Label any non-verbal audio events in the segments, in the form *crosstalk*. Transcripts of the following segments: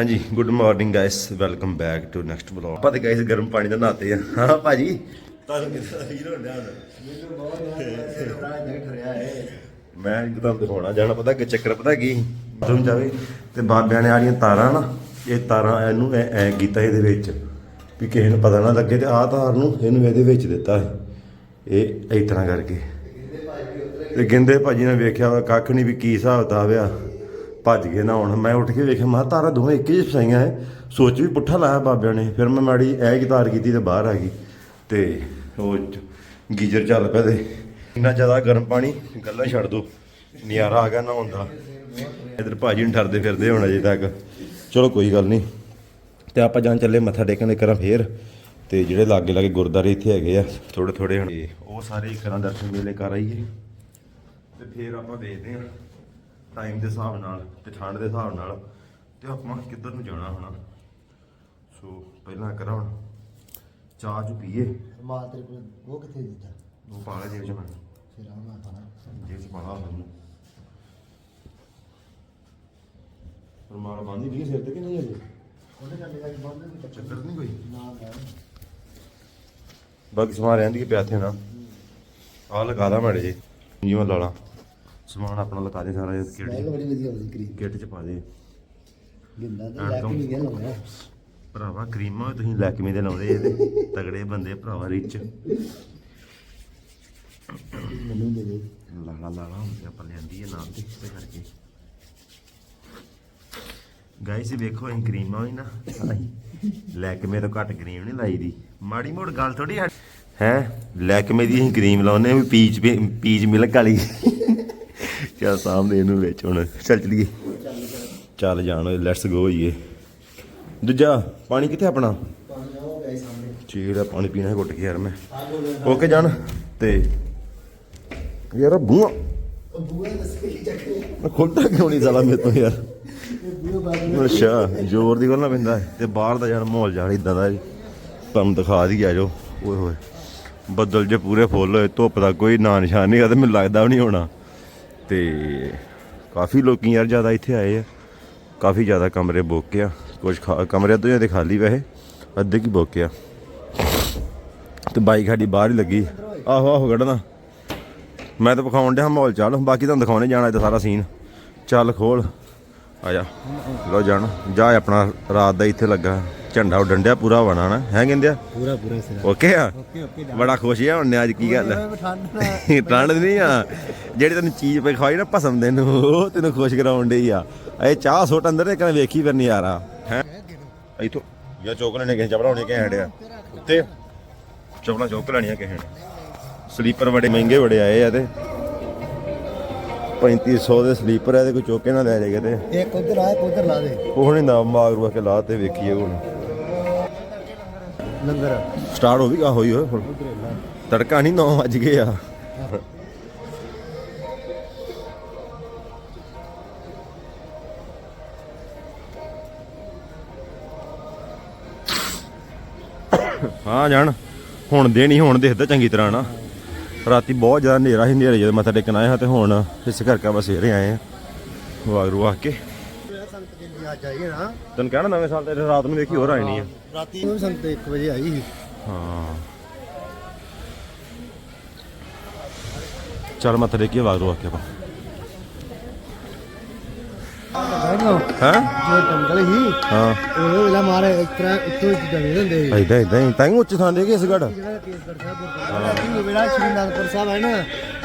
ਹਾਂਜੀ good morning guys welcome back to next vlog ਆਪਾਂ ਤੇ ਗਾਇਸ ਗਰਮ ਪਾਣੀ ਦਾ ਨਹਾਤੇ ਆ। ਹਾਂ ਭਾਜੀ? ਤੁਹਾਨੂੰ ਕਿੱਦਾਂ ਹੀਰੋ ਹੁੰਦਿਆ ਮੈਂ ਇੱਕਦਮ ਦਿਖਾਉਣਾ ਜਾਣਾ ਪਤਾ ਕਿ ਚੱਕਰ ਪਤਾ ਕੀ? ਤੁਮ ਜਾਵੇ। ਤੇ ਬਾਬਿਆਂ ਨੇ ਆੜੀਆਂ ਤਾਰਾਂ ਨਾ ਇਹ ਤਾਰਾਂ ਇਹਨੂੰ ਐ ਐ ਕੀਤਾ ਇਹਦੇ ਵਿੱਚ ਵੀ ਕਿਸੇ ਨੂੰ ਪਤਾ ਨਾ ਲੱਗੇ ਤੇ ਆਹ ਤਾਰ ਨੂੰ ਇਹਨੂੰ ਇਹਦੇ ਵਿੱਚ ਦਿੱਤਾ ਹੈ ਇਹ ਇਸ ਤਰ੍ਹਾਂ ਕਰਕੇ। ਤੇ ਗਿੰਦੇ ਭਾਜੀ ਨੇ ਵੇਖਿਆ ਕੱਖ ਨਹੀਂ ਵੀ ਕੀ ਹਿਸਾਬ ਕਿਤਾਬ ਆ। ਭੱਜ ਗਏ ਨਾ ਹੁਣ। ਮੈਂ ਉੱਠ ਕੇ ਵੇਖਿਆ, ਮੈਂ ਕਿਹਾ ਤਾਰਾਂ ਦੋਵੇਂ ਇੱਕ ਹੀ ਫਸਾਈਆਂ ਹੈ ਸੋਚ ਵੀ ਪੁੱਠਾ ਲਾਇਆ ਬਾਬਿਆਂ ਨੇ। ਫਿਰ ਮੈਂ ਮਾੜੀ ਐ ਕੀ ਕੀਤੀ ਤੇ ਬਾਹਰ ਆ ਗਈ। ਤੇ ਉਹ ਚ- ਗੀਜ਼ਰ ਚੱਲ ਪਿਆ ਤੇ ਇੰਨਾ ਜ਼ਿਆਦਾ ਗਰਮ ਪਾਣੀ, ਗੱਲਾਂ ਛੱਡ ਦੋ। ਨਿਆਰਾ ਆ ਗਿਆ ਨਾ ਹੁੰਦਾ ਇਧਰ ਭਾਜੀ ਨੂੰ ਠਰਦੇ ਫਿਰਦੇ ਹੁਣ ਅਜੇ ਤੱਕ। ਚਲੋ ਕੋਈ ਗੱਲ ਨਹੀਂ। ਤੇ ਆਪਾਂ ਜਾਣ ਚੱਲੇ ਮੱਥਾ ਟੇਕਣ ਇੱਕ ਕਰਾਂ ਫੇਰ। ਤੇ ਜਿਹੜੇ ਲਾਗੇ ਲਾਗੇ ਗੁਰਦਾਰੇ ਇੱਥੇ ਹੈਗੇ ਆ ਥੋੜੇ ਥੋੜੇ ਹੁਣ। ਉਹ ਸਾਰੇ ਕਰਾਂ ਦਰਸ਼ਨ ਮੇਲੇ ਕਰ ਆਈਏ। ਤੇ ਫੇਰ ਆਪਾਂ ਦੇਖਦੇ ਹਾਂ। ਟਾਈਮ ਦੇ ਹਿਸਾਬ ਨਾਲ ਤੇ ਠੰਡ ਦੇ ਹਿਸਾਬ ਨਾਲ ਤੇ ਆਪਾਂ ਕਿੱਧਰ ਨੂੰ ਜਾਣਾ ਹੋਣਾ। ਸੋ ਪਹਿਲਾਂ ਕਰਾਂ ਹੁਣ ਚਾਹ ਚੁ ਪੀਏ। ਮਾਲ ਤੇਰੇ ਕੋਲ ਉਹ ਕਿੱਥੇ ਦਿੱਤਾ ਉਹ ਪਾਲਾ ਜੇਬ ਚ ਮੈਂ। ਫਿਰ ਆ ਮੈਂ ਪਾਣਾ। ਜੇਬ ਚ ਪਾਲਾ ਮੈਨੂੰ। ਰੁਮਾਲ ਬੰਦੀ ਨਹੀਂ ਸਿਰ ਤੇ ਕਿ ਨਹੀਂ ਅਜੇ ਉਹਨੇ ਗੱਲ ਇਹ ਬੰਦ ਨਹੀਂ ਚੱਕਰ ਨਹੀਂ ਕੋਈ? ਨਾ ਮੈਂ ਬਾਕੀ ਸਮਾਨ ਰਹਿੰਦੀ ਪਿਆ ਇੱਥੇ ਨਾ। ਆਹ ਲਗਾ ਦਾ ਮੈੜੇ ਜੀ ਜਿਵੇਂ ਲਾ ਲਾ। ਸਮਾਨ ਆਪਣਾ ਲਗਾ ਦੇ ਸਾਰਾ ਸਮੈਲ ਕਿਹੜੀ? ਬੜੀ ਵਧੀਆ ਆਉਂਦੀ ਕਰੀ ਕਿੱਟ ਚ ਪਾ ਦੇ। ਗਿੰਦਾ ਤੇ ਐਂ ਲੈ ਕੇ ਤੋਂ- ਨਹੀਂ ਗਿਆ ਲਾਉਣਾ ਭਰਾਵਾ ਕਰੀਮਾਂ ਤੁਸੀਂ ਲੈਕਮੇ ਦੇ ਲਾਉਂਦੇ ਇਹਦੇ ਤਗੜੇ ਬੰਦੇ ਭਰਾਵਾ ਰਿਚ ਮੈਨੂੰ ਦੇ ਦੇ। ਲਾਲਾ ਲਾਲਾ ਹੁੰਦੇ ਆਪਾਂ ਲਿਆਂਦੀ ਹੈ ਨਾਮ ਤੇ ਤੇ ਕਰਕੇ। ਗਾਇਸ ਵੇਖੋ ਇਹ ਕਰੀਮਾਂ ਵੀ ਨਾ ਲੈਕਮੇ ਤੋਂ ਘੱਟ ਕਰੀਮ ਨਹੀਂ ਲਾਈ ਦੀ। ਮਾੜੀ ਮੋੜ ਗੱਲ ਥੋੜੀ ਹੈ? ਲੈਕਮੇ ਦੀ ਅਸੀਂ ਕਰੀਮ ਲਾਉਨੇ ਵੀ ਪੀਚ ਪੀਚ ਮਿਲਕ ਵਾਲੀ। ਚਲ ਸਾਹਮਣੇ ਇਹਨੂੰ ਵਿੱਚ ਹੁਣ। ਚੱਲ ਚਲੀਏ। ਚੱਲ ਜਾਣ ਲੈਟਸ ਗੋ ਜੀਏ ਦੂਜਾ, ਪਾਣੀ ਕਿੱਥੇ ਆਪਣਾ? ਪਾਣੀ ਹੈ ਪਾਣੀ ਪੀਣਾ ਹੈ ਘੁੱਟ ਕੇ ਯਾਰ ਮੈਂ। ਓਕੇ ਜਾਣ। ਤੇ ਯਾਰ ਬੂਆ ਉਹ ਕਿਉਂ ਨਹੀਂ ਸਾਲਾ ਮੇਰੇ ਤੋਂ ਯਾਰ? ਅੱਛਾ, ਜ਼ੋਰ ਦੀ ਗੱਲ ਪੈਂਦਾ ਤੇ ਬਾਹਰ ਦਾ ਯਾਰ ਮਾਹੌਲ ਜਾਣ ਇਦਾਂ ਦਾ ਜੀ। ਤੁਹਾਨੂੰ ਦਿਖਾ ਦੀ ਆ ਜਾਓ ਓਏ ਹੋਏ। ਬੱਦਲ ਜੇ ਪੂਰੇ ਫੁੱਲ ਹੋਏ, ਧੁੱਪ ਦਾ ਕੋਈ ਨਾਂ ਨਿਸ਼ਾਨ ਨਹੀਂ ਤੇ ਮੈਨੂੰ ਲੱਗਦਾ ਵੀ ਨਹੀਂ ਹੋਣਾ। ਤੇ ਕਾਫੀ ਲੋਕੀ ਯਾਰ ਜ਼ਿਆਦਾ ਇੱਥੇ ਆਏ ਆ। ਕਾਫੀ ਜ਼ਿਆਦਾ ਕਮਰੇ ਬੁੱਕ ਆ ਕੁਝ ਕਮਰੇ ਅੱਧੇ ਦੇ ਖਾਲੀ ਵੈਸੇ। ਅੱਧੇ ਕੀ ਬੁੱਕ ਆ ਤੇ ਬਾਈਕ ਸਾਡੀ ਬਾਹਰ ਹੀ ਲੱਗੀ। ਆਹੋ ਆਹੋ ਕੱਢਣਾ। ਮੈਂ ਤਾਂ ਵਿਖਾਉਣ ਡਿਆ ਮਾਹੌਲ ਚੱਲ। ਬਾਕੀ ਤੁਹਾਨੂੰ ਦਿਖਾਉਣੇ ਜਾਣਾ ਇਹ ਸਾਰਾ ਸੀਨ ਚੱਲ ਖੋਲ। ਆ ਜਾ। ਲੋ ਜਾਣ। ਜਾ ਆਪਣਾ ਰਾਤ ਦਾ ਇੱਥੇ ਲੱਗਾ। ਝੰਡਾ ਉੱਡਣ ਡਿਆ ਪੂਰਾ ਬਣਾ ਨਾ। ਹੈ ਕਹਿੰਦੇ ਪੂਰਾ ਪੂਰਾ ਸਿਰਾ। ਓਕੇ ਆ? ਓਕੇ ਓਕੇ ਬੜਾ ਖੁਸ਼ ਆ ਹੁਣ ਅੱਜ ਕੀ ਗੱਲ ਹੈ ਠੰਡ ਨਹੀਂ *laughs* ਆ। ਜਿਹੜੀ ਤੈਨੂੰ ਚੀਜ਼ ਪਈ ਖਵਾਈ ਨਾ ਭਸਮ ਦੇ ਨੂੰ ਉਹ ਤੈਨੂੰ ਖੁਸ਼ ਕਰਾਉਣ ਡਈ ਆ। ਇਹ ਚਾਹ ਸੁੱਟ ਅੰਦਰ ਨੇ ਕਹਿੰਦਾ ਵੇਖੀ ਫਿਰ ਨਜ਼ਾਰਾ। ਹੈ? ਇਥੋਂ ਜਾਂ ਚੋਕ ਲੈਣੇ ਕਿਸੇ ਚਪੜਾ ਹੋਣੀ ਕਿਸੇ ਹੜਿਆ ਉੱਤੇ। ਚਪਲਾ ਚੋਕ ਲੈਣੀਆਂ ਕਿਸੇ ਨੇ ਸਲੀਪਰ ਬੜੇ ਮਹਿੰਗੇ ਬੜੇ ਆਏ ਆ ਤੇ। 3500 ਦੇ ਸਲੀਪਰ ਆ ਤੇ ਕੋਈ ਚੋਕੇ ਨਾ ਲੈ ਜਾਏਗਾ ਤੇ ਇੱਕ ਉਧਰ ਆ ਇੱਕ ਉਧਰ ਲਾ ਦੇ। ਉਹ ਨਹੀਂ ਨਾ ਮਾਗਰੂ ਆ ਕੇ ਲਾ ਤੇ ਵੇਖੀਏ ਹੁਣ। ਲੰਗਰ। ਸਟਾਰਟ ਹੋ ਵੀ ਗਾ ਹੋਈ ਹੋਏ ਹੁਣ। ਤੜਕਾ ਨਹੀਂ 9 ਵੱਜ ਗਏ ਆ। ਹਾਂ ਜਾਣ, ਹੁਣ ਦੇ ਨਹੀਂ ਹੁਣ ਦੇਖਦਾ ਚੰਗੀ ਤਰ੍ਹਾਂ ਨਾ। ਰਾਤੀ ਬਹੁਤ ਜ਼ਿਆਦਾ ਹਨੇਰਾ ਸੀ ਹਨੇਰੇ ਜਦੋਂ ਮੱਥਾ ਟੇਕਣ ਆਇਆ ਤੇ ਹੁਣ ਇਸ ਕਰਕੇ ਬਸ ਸਵੇਰੇ ਆਏ ਆ ਵਾਗਰੂ ਆ ਕੇ। ਸੰਗਤ ਜੀ ਅੱਜ ਆਈ ਹੈ ਨਾ। ਤੈਨੂੰ ਕਹਿਣਾ ਨਵੇਂ ਸਾਲ ਤੇ ਰਾਤ ਨੂੰ ਵੇਖੀ ਹੋਰ ਆਣੀ ਆ। ਰਾਤੀ ਵੀ ਸੰਗਤ 1 ਵਜੇ ਆਈ ਸੀ। ਹਾਂ। ਚੱਲ ਮੱਥਾ ਟੇਕੀਏ ਵਾਗਰੂ ਆ ਕੇ ਆਪਾਂ। ਹੈ? ਜੋ ਜੰਗਲ ਸੀ ਹਾਂ। ਉਹ ਵੇਲਾ ਮਾਰੇ ਇਸ ਤਰ੍ਹਾਂ ਉੱਤੋਂ ਜੰਗਲ ਹੁੰਦੇ ਸੀ। ਇਦਾਂ ਇਦਾਂ ਹੀ ਤਾਂ ਹੀ ਉੱਚ ਥਾਂ ਦੇ ਕੇ ਇਸ ਗੜ ਜਿਹੜਾ ਕੇਸਗੜ੍ਹ ਸਾਹਿਬ ਗੁਰਦੁਆਰਾ ਵੇਲਾ ਸ਼੍ਰੀ ਅਨੰਦਪੁਰ ਸਾਹਿਬ ਹੈ ਨਾ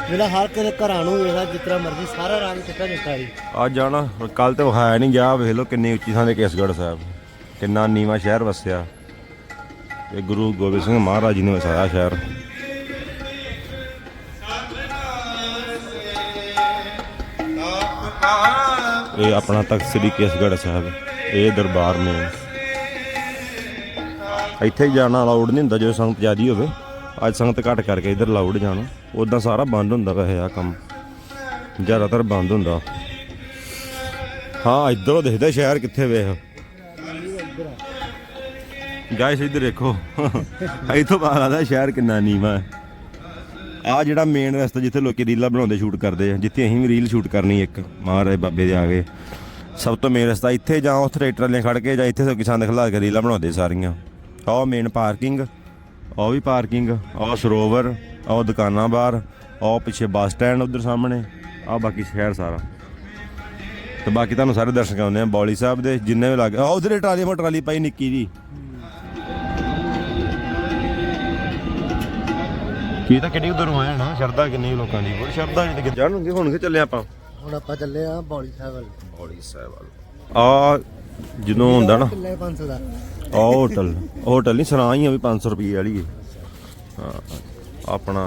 ਵੇਲਾ ਹਰ ਕਿਸੇ ਘਰਾਂ ਨੂੰ ਵੇਲਾ ਜਿਸ ਮਰਜ਼ੀ ਸਾਰਾ ਰੰਗ ਚਿੱਟਾ ਚਿੱਟਾ ਸੀ ਅੱਜ ਜਾਣਾ ਕੱਲ ਤੇ ਵਿਖਾਇਆ ਨਹੀਂ ਗਿਆ, ਵੇਖ ਲਓ ਕਿੰਨੀ ਉੱਚੀ ਥਾਂ ਦੇ ਕੇਸਗੜ੍ਹ ਸਾਹਿਬ। ਕਿੰਨਾ ਨੀਵਾ ਸ਼ਹਿਰ ਵਸਿਆ। ਇਹ ਗੁਰੂ ਗੋਬਿੰਦ ਸਿੰਘ ਮਹਾਰਾਜ ਜੀ ਨੇ ਵਸਾਇਆ ਸ਼ਹਿਰ। ਇਹ ਆਪਣਾ ਤਖਤ ਸ੍ਰੀ ਕੇਸਗੜ੍ਹ ਸਾਹਿਬ, ਇਹ ਦਰਬਾਰ ਨੇ ਇੱਥੇ ਜਾਣਾ ਅਲਾਉਡ ਨਹੀਂ ਹੁੰਦਾ ਜਦੋਂ ਸੰਗਤ ਜ਼ਿਆਦੀ ਹੋਵੇ। ਅੱਜ ਸੰਗਤ ਘੱਟ ਕਰਕੇ ਇਧਰ ਅਲਾਉਡ ਜਾਣਾ। ਉਦਾਂ ਸਾਰਾ ਬੰਦ ਹੁੰਦਾ ਵੈਸੇ ਆ ਕੰਮ। ਜ਼ਿਆਦਾਤਰ ਬੰਦ ਹੁੰਦਾ। ਹਾਂ, ਇੱਧਰੋਂ ਦਿਖਦਾ ਸ਼ਹਿਰ ਕਿੱਥੇ ਵੇਖ। ਗਾਇਸ, ਇੱਧਰ ਦੇਖੋ। ਇੱਥੋਂ ਪਤਾ ਲੱਗਦਾ ਸ਼ਹਿਰ ਕਿੰਨਾ ਨੀਵਾ ਹੈ। ਆ ਜਿਹੜਾ ਮੇਨ ਰਸਤਾ ਜਿੱਥੇ ਲੋਕੀ ਰੀਲਾਂ ਬਣਾਉਂਦੇ ਸ਼ੂਟ ਕਰਦੇ ਆ, ਜਿੱਥੇ ਅਸੀਂ ਵੀ ਰੀਲ ਸ਼ੂਟ ਕਰਨੀ ਇੱਕ, ਮਹਾਰਾਜ ਬਾਬੇ ਦੇ ਆ ਗਏ ਸਭ ਤੋਂ ਮੇਨ ਰਸਤਾ ਇੱਥੇ ਜਾਂ ਉੱਥੇ ਟਰੈਕਟਰ ਲੈ ਖੜ ਕੇ ਜਾਂ ਇੱਥੇ ਤੋਂ ਕਿਸਾਨ ਖਲਾ ਕੇ ਰੀਲਾਂ ਬਣਾਉਂਦੇ ਸਾਰੀਆਂ। ਆਹ ਮੇਨ ਪਾਰਕਿੰਗ ਆਹ ਵੀ ਪਾਰਕਿੰਗ ਆਹ ਸਰੋਵਰ ਆਹ ਦੁਕਾਨਾਂ ਬਾਹਰ ਆਹ ਪਿੱਛੇ ਬੱਸ ਸਟੈਂਡ ਉਧਰ ਸਾਹਮਣੇ ਆਹ ਬਾਕੀ ਸ਼ਹਿਰ ਸਾਰਾ। ਤੇ ਬਾਕੀ ਤੁਹਾਨੂੰ ਸਾਰੇ ਦਰਸ਼ਨ ਕਰਾਉਂਦੇ ਆ ਬੌਲੀ ਸਾਹਿਬ ਦੇ ਜਿੰਨੇ ਵੀ ਲੱਗੇ ਆਹ ਉਧਰੇ ਟਰਾਲੀ ਮੋ ਟਰਾਲੀ ਪਾਈ ਨਿੱਕੀ ਜੀ। ਕੀ ਤਾਂ ਕਿੱਡੀ ਉਧਰੋਂ ਆਇਆ ਨਾ ਸ਼ਰਦਾ ਕਿੰਨੀ ਲੋਕਾਂ ਦੀ ਬੜੀ ਸ਼ਰਦਾ ਜੀ ਤੇ ਜਾਣਗੇ ਹੁਣ ਕਿ ਚੱਲੇ ਆਪਾਂ? ਹੁਣ ਆਪਾਂ ਚੱਲੇ ਆ ਬੌਲੀ ਸਾਹਿਬ ਵੱਲ। ਬੌਲੀ ਸਾਹਿਬ ਆ ਜਦੋਂ ਹੁੰਦਾ ਨਾ। ਕਿੱਲੇ 500 ਦਾ। ਆ ਹੋਟਲ ਹੋਟਲ ਨਹੀਂ ਸਰਾਂ ਹੀ ਆ ਵੀ 500 ਰੁਪਏ ਵਾਲੀ ਹੈ ਹਾਂ ਆਪਣਾ।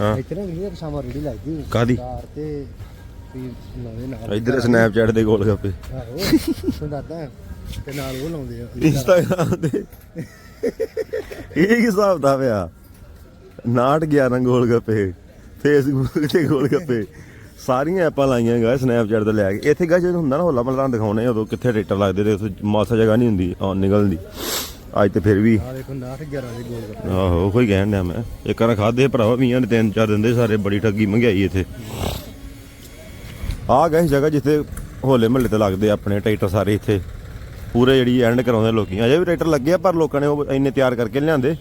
ਹਾਂ। ਇੱਥੇ ਨਾ ਵੀਡੀਓ ਸ਼ਾਮਾ ਰੇੜੀ ਲੱਗਦੀ? ਕਾਰ ਤੇ ਵੀ ਨਵੇਂ ਨਾਲ। ਇੱਧਰ ਸਨੈਪਚੈਟ ਦੇ ਗੋਲ ਗੱਪੇ ਆਹੋ ਦੱਸਦਾ ਤੇ ਨਾਲ ਉਹ ਲਾਉਂਦੇ ਆ। ਇੰਸਟਾਗ੍ਰਾਮ ਤੇ। ਇਹ ਕੀ ਹਿਸਾਬ ਦਾ ਪਿਆ? 9 11 ਗੋਲ ਗੱਪੇ ਫੇਸਬੁੱਕ ਤੇ ਗੋਲ ਗੱਪੇ। ਸਾਰੀਆਂ ਐਪਾਂ ਲਾਈਆਂ ਗਾ ਸਨੈਪਚੈਟ ਤੋਂ ਲੈ ਕੇ। ਇੱਥੇ ਗਾ ਜਦੋਂ ਹੁੰਦਾ ਨਾ ਹੋਲਾ ਮਹੱਲਾ ਦਿਖਾਉਣੇ ਉਦੋਂ ਕਿੱਥੇ ਰੇਟਰ ਲੱਗਦੇ ਤੇ ਉੱਥੇ ਮਾਸਾ ਜਗ੍ਹਾ ਨਹੀਂ ਹੁੰਦੀ ਆ ਨਿਕਲਣ ਦੀ ਅੱਜ ਤੇ ਫਿਰ ਵੀ। ਆ ਦੇਖੋ 9 11 ਦੇ ਗੋਲ ਗੱਪੇ ਆਹੋ ਕੋਈ ਕਹਿਣ ਡਿਆ ਮੈਂ। ਇੱਕ ਵਾਰ ਖਾਦੇ ਭਰਾਵਾ ਵੀਆਂ ਨੇ ਤਿੰਨ ਚਾਰ ਦਿੰਦੇ ਸਾਰੇ ਬੜੀ ਠੱਗੀ ਮਹਿੰਗਾਈ ਇੱਥੇ। ਆ ਗਏ ਜਗ੍ਹਾ ਜਿੱਥੇ ਹੋਲੇ ਮਹੱਲੇ ਤੇ ਲੱਗਦੇ ਆਪਣੇ ਟਰੈਕਟਰ ਸਾਰੇ ਇੱਥੇ। ਪੂਰੇ ਜਿਹੜੀ ਐਂਡ ਕਰਾਉਂਦੇ ਲੋਕੀ। ਅਜੇ ਵੀ ਟਰੈਕਟਰ ਲੱਗੇ ਆ ਪਰ ਲੋਕਾਂ ਨੇ ਉਹ ਇੰਨੇ ਤਿਆਰ ਕਰਕੇ ਲਿਆਂਦੇ।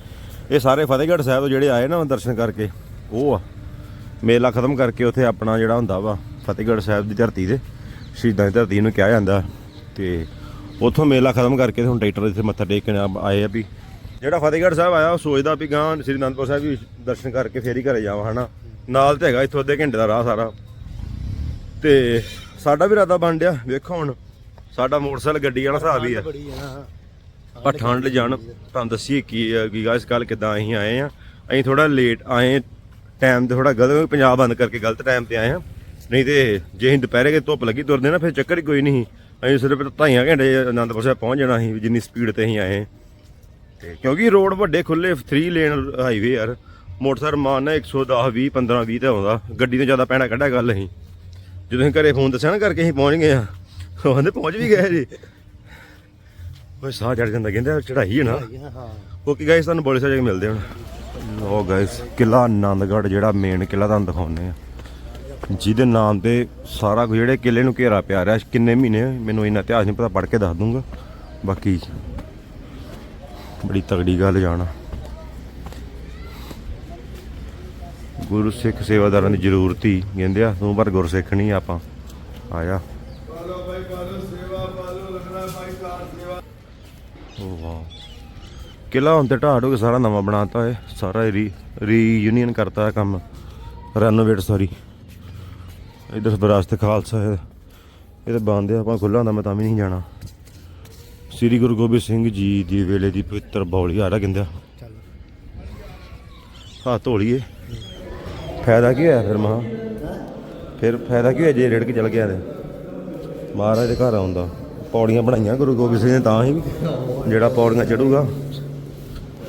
ਇਹ ਸਾਰੇ ਫਤਿਹਗੜ੍ਹ ਸਾਹਿਬ ਤੋਂ ਜਿਹੜੇ ਆਏ ਨਾ ਦਰਸ਼ਨ ਕਰਕੇ ਉਹ ਆ। ਮੇਲਾ ਖਤਮ ਕਰਕੇ ਉੱਥੇ ਆਪਣਾ ਜਿਹੜਾ ਹੁੰਦਾ ਵਾ ਫਤਿਹਗੜ੍ਹ ਸਾਹਿਬ ਦੀ ਧਰਤੀ ਤੇ ਸ਼ਹੀਦਾਂ ਦੀ ਧਰਤੀ ਨੂੰ ਕਿਹਾ ਜਾਂਦਾ। ਤੇ ਉੱਥੋਂ ਮੇਲਾ ਖਤਮ ਕਰਕੇ ਹੁਣ ਟਰੈਕਟਰ ਇੱਥੇ ਮੱਥਾ ਟੇਕਣ ਆਏ ਆ ਵੀ ਜਿਹੜਾ ਫਤਿਹਗੜ੍ਹ ਸਾਹਿਬ ਆਇਆ ਉਹ ਸੋਚਦਾ ਵੀ ਗਾਂ ਸ੍ਰੀ ਅਨੰਦਪੁਰ ਸਾਹਿਬ ਵੀ ਦਰਸ਼ਨ ਕਰਕੇ ਫੇਰ ਹੀ ਘਰੇ ਜਾਵਾਂ ਹਨਾ। ਨਾਲ ਤੇ ਹੈਗਾ ਇੱਥੋਂ ਅੱਧੇ ਘੰਟੇ ਦਾ ਰਾਹ ਸਾਰਾ। ਤੇ ਸਾਡਾ ਵੀ ਇਰਾਦਾ ਬਣ ਡਿਆ ਵੇਖੋ ਹੁਣ ਸਾਡਾ ਮੋਟਰਸਾਈਕਲ ਗੱਡੀ ਵਾਲਾ ਹਿਸਾਬ ਹੀ ਆ। ਪਰ ਠੰਡ ਜਾਣ ਤੁਹਾਨੂੰ ਦੱਸੀਏ ਕੀ ਕੀ ਗਾਇਸ ਕੱਲ ਕਿਦਾਂ ਅਸੀਂ ਆਏ ਆ। ਅਸੀਂ ਥੋੜਾ ਲੇਟ ਆਏ ਟਾਈਮ ਤੇ ਥੋੜਾ ਗਲਤ ਪੰਜਾਬ ਬੰਦ ਕਰਕੇ ਗਲਤ ਟਾਈਮ ਤੇ ਆਏ ਆ ਨਹੀਂ ਤੇ ਜੇ ਅਸੀਂ ਦੁਪਹਿਰੇ ਕੇ ਧੁੱਪ ਲੱਗੀ ਤੁਰਦੇ ਨਾ ਫਿਰ ਚੱਕਰ ਹੀ ਕੋਈ ਨਹੀਂ ਅਸੀਂ ਸਿਰਫ ਢਾਈਆਂ ਘੰਟੇ ਅਨੰਦਪੁਰ ਸਾਹਿਬ ਪਹੁੰਚ ਜਾਣਾ ਸੀ ਜਿੰਨੀ ਸਪੀਡ ਤੇ ਅਸੀਂ ਆਏ ਤੇ ਕਿਉਂਕਿ ਰੋਡ ਵੱਡੇ ਖੁੱਲੇ 3 ਲੇਨ ਹਾਈਵੇ ਯਾਰ। ਮੋਟਰਸਾਈਕਲ ਮਾਰਨਾ 110 20 15 20 ਤੇ ਆਉਂਦਾ। ਗੱਡੀ ਤੋਂ ਜ਼ਿਆਦਾ ਪੈਣਾ ਕੱਢਿਆ ਗੱਲ ਅਸੀਂ। ਜਦੋਂ ਅਸੀਂ ਘਰੇ ਫੋਨ ਦੱਸਿਆ ਨਾ ਕਰਕੇ ਅਸੀਂ ਪਹੁੰਚ ਗਏ ਆ ਉਹ ਕਹਿੰਦੇ ਪਹੁੰਚ ਵੀ ਗਏ ਜੀ। ਓਏ ਸਾਹ ਚੜ ਜਾਂਦਾ ਕਹਿੰਦੇ ਚੜਾਈ ਹੈ ਨਾ। ਹਾਂ ਓਕੇ ਗਾਇਸ ਤੁਹਾਨੂੰ ਬੋਲੇ ਸਾਜੇ ਮਿਲਦੇ ਹੁਣ। ਉਹ ਗਾਇਸ ਕਿਲਾ ਆਨੰਦਗੜ੍ਹ ਜਿਹੜਾ ਮੇਨ ਕਿਲਾ ਤੁਹਾਨੂੰ ਦਿਖਾਉਂਦੇ ਆ ਜਿਹਦੇ ਨਾਮ ਤੇ ਸਾਰਾ ਜਿਹੜੇ ਕਿਲੇ ਨੂੰ ਘੇਰਾ ਪਿਆ ਰਿਹਾ ਕਿੰਨੇ ਮਹੀਨੇ ਮੈਨੂੰ ਇੰਨਾ ਇਤਿਹਾਸ ਨਹੀਂ ਪਤਾ ਪੜ੍ਹ ਕੇ ਦੱਸ ਦੂੰਗਾ। ਬਾਕੀ ਬੜੀ ਤਗੜੀ ਗੱਲ ਜਾਣਾ। ਗੁਰੂ ਸਿੱਖ ਸੇਵਾਦਾਰਾਂ ਦੀ ਜ਼ਰੂਰਤ ਹੀ ਕਹਿੰਦੇ ਆ ਤੂੰ ਪਰ ਗੁਰਸਿੱਖ ਨਹੀਂ ਆਪਾਂ। ਆਇਆ। ਓ ਵਾਹ। ਕਿਲਾ ਹੁਣ ਤੇ ਢਾੜ ਹੋ ਕੇ ਸਾਰਾ ਨਵਾਂ ਬਣਾਤਾ ਹੈ ਸਾਰਾ ਰੀ ਰੀਯੂਨੀਅਨ ਕਰਤਾ ਹੈ ਕੰਮ ਰੈਨੋਵੇਟ ਸੌਰੀ। ਇਧਰ ਵਿਰਾਸਤ ਖਾਲਸਾ ਹੈ ਇਹ ਤਾਂ ਬੰਦ ਆ ਆਪਾਂ ਖੁੱਲਾ ਹੁੰਦਾ ਮੈਂ ਤਾਂ ਵੀ ਨਹੀਂ ਜਾਣਾ। ਸ੍ਰੀ ਗੁਰੂ ਗੋਬਿੰਦ ਸਿੰਘ ਜੀ ਦੀ ਵੇਲੇ ਦੀ ਪਵਿੱਤਰ ਬੌਲੀ ਆੜਾ ਕਹਿੰਦਾ ਹੱਥ ਧੋਲੀਏ ਫਾਇਦਾ ਕੀ ਹੋਇਆ ਫਿਰ ਮਹਾ? ਫਿਰ ਫਾਇਦਾ ਕੀ ਹੋਇਆ ਜੇ ਰੇੜ ਕੇ ਚਲ ਗਿਆ ਤੇ? ਮਹਾਰਾਜ ਦੇ ਘਰ ਆਉਂਦਾ। ਪੌੜੀਆਂ ਬਣਾਈਆਂ ਗੁਰੂ ਗੋਬਿੰਦ ਸਿੰਘ ਨੇ ਤਾਂ ਹੀ ਜਿਹੜਾ ਪੌੜੀਆਂ ਚੜੂਗਾ।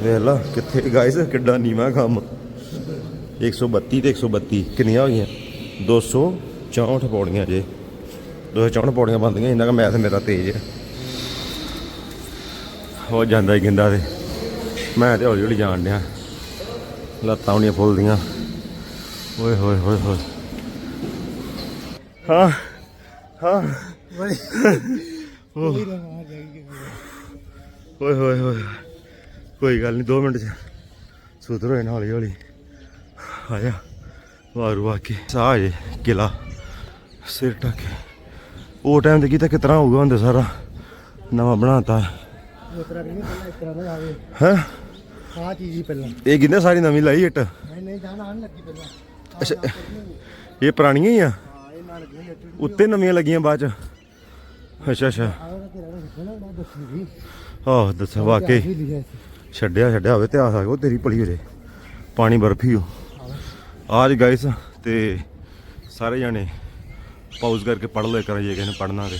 ਵੇਖ ਲਾ ਕਿੱਥੇ ਗਾਇਸ ਕਿੱਡਾ ਨੀਵਾ ਕੰਮ। 132 ਤੇ 132 ਕਿੰਨੀਆਂ ਹੋ ਗਈਆਂ 264 ਪੌੜੀਆਂ ਜੇ। 264 ਪੌੜੀਆਂ ਬੰਦੀਆਂ ਇੰਨਾ ਕੁ ਮੈਥ ਮੇਰਾ ਤੇਜ਼ ਹੈ ਹੋ ਜਾਂਦਾ ਹੀ ਗਿੰਦਾ ਤੇ। ਮੈਂ ਤੇ ਹੌਲੀ ਹੌਲੀ ਜਾਣ ਡਿਆ। ਲੱਤਾਂ ਉਹਨੀਆਂ ਫੁੱਲਦੀਆਂ। ਓਏ ਹੋਏ ਹੋਏ ਹੋਏ। ਹਾਂ ਹਾਂ। ਓਏ ਹੋਏ ਹੋਏ। ਕੋਈ ਗੱਲ ਨਹੀਂ 2 ਮਿੰਟ ਚ ਸੁਧਰੋ ਇਹਨਾਂ ਹੌਲੀ ਹੌਲੀ। ਆਇਆ ਵਾਰੂ ਆ ਕੇ। ਸਾਹ ਜੇ ਕਿਲਾ ਸਿਰ ਟਕੇ ਉਹ ਟਾਈਮ ਤੇ ਕੀਤਾ ਕਿਤਨਾ ਹੋਊਗਾ ਹੁੰਦੇ ਸਾਰਾ। ਨਵਾਂ ਬਣਾਤਾ। ਇਸ ਤਰ੍ਹਾਂ ਨਹੀਂ ਪਹਿਲਾਂ ਇਸ ਤਰ੍ਹਾਂ ਨਾ ਆਵੇ। ਹੈ? ਆਹ ਚੀਜ਼ ਹੀ ਪਹਿਲਾਂ। ਇਹ ਕਿੰਨੇ ਸਾਰੀ ਨਵੀਂ ਲਾਈ ਇੱਟ? ਨਹੀਂ ਨਹੀਂ ਜਾਣਾ ਆਣ ਲੱਗੀ ਪਹਿਲਾਂ। ਅੱਛਾ ਇਹ ਪੁਰਾਣੀਆਂ ਹੀ ਆ? ਉੱਤੇ ਨਵੀਆਂ ਲੱਗੀਆਂ ਬਾਅਦ ਚ। ਅੱਛਾ ਅੱਛਾ। ਆਹ ਦੱਸਾਂ ਵਾਕਈ। ਛੱਡਿਆ ਛੱਡਿਆ ਹੋਵੇ ਤੇ ਆ ਸਕੋ ਤੇਰੀ ਭਲੀ ਹੋ ਜੇ। ਪਾਣੀ ਬਰਫੀ ਹੋ। ਆਜ ਗਾਇਸ ਤੇ ਸਾਰੇ ਜਾਣੇ ਪਾਉਜ਼ ਕਰਕੇ ਪੜ ਲਓ ਇੱਕ ਵਾਰ ਜੇ ਕਿਸੇ ਨੇ ਪੜਨਾ ਤੇ